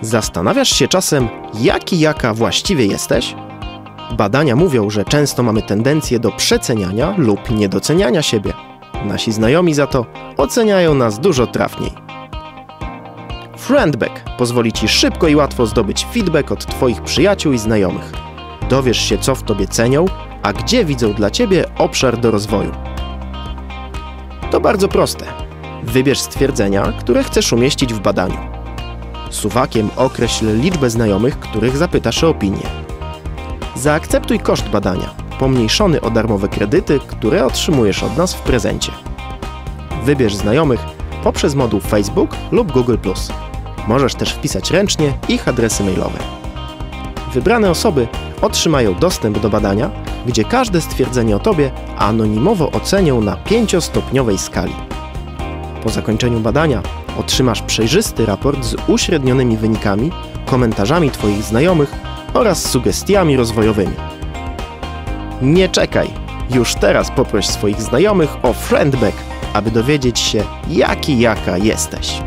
Zastanawiasz się czasem, jaki jaka właściwie jesteś? Badania mówią, że często mamy tendencję do przeceniania lub niedoceniania siebie. Nasi znajomi za to oceniają nas dużo trafniej. Friendback pozwoli Ci szybko i łatwo zdobyć feedback od Twoich przyjaciół i znajomych. Dowiesz się, co w Tobie cenią, a gdzie widzą dla Ciebie obszar do rozwoju. To bardzo proste. Wybierz stwierdzenia, które chcesz umieścić w badaniu. Suwakiem określ liczbę znajomych, których zapytasz o opinię. Zaakceptuj koszt badania, pomniejszony o darmowe kredyty, które otrzymujesz od nas w prezencie. Wybierz znajomych poprzez moduł Facebook lub Google. Możesz też wpisać ręcznie ich adresy mailowe. Wybrane osoby otrzymają dostęp do badania, gdzie każde stwierdzenie o Tobie anonimowo ocenią na pięciostopniowej skali. Po zakończeniu badania otrzymasz przejrzysty raport z uśrednionymi wynikami, komentarzami Twoich znajomych oraz sugestiami rozwojowymi. Nie czekaj! Już teraz poproś swoich znajomych o friendback, aby dowiedzieć się, jaki jaka jesteś.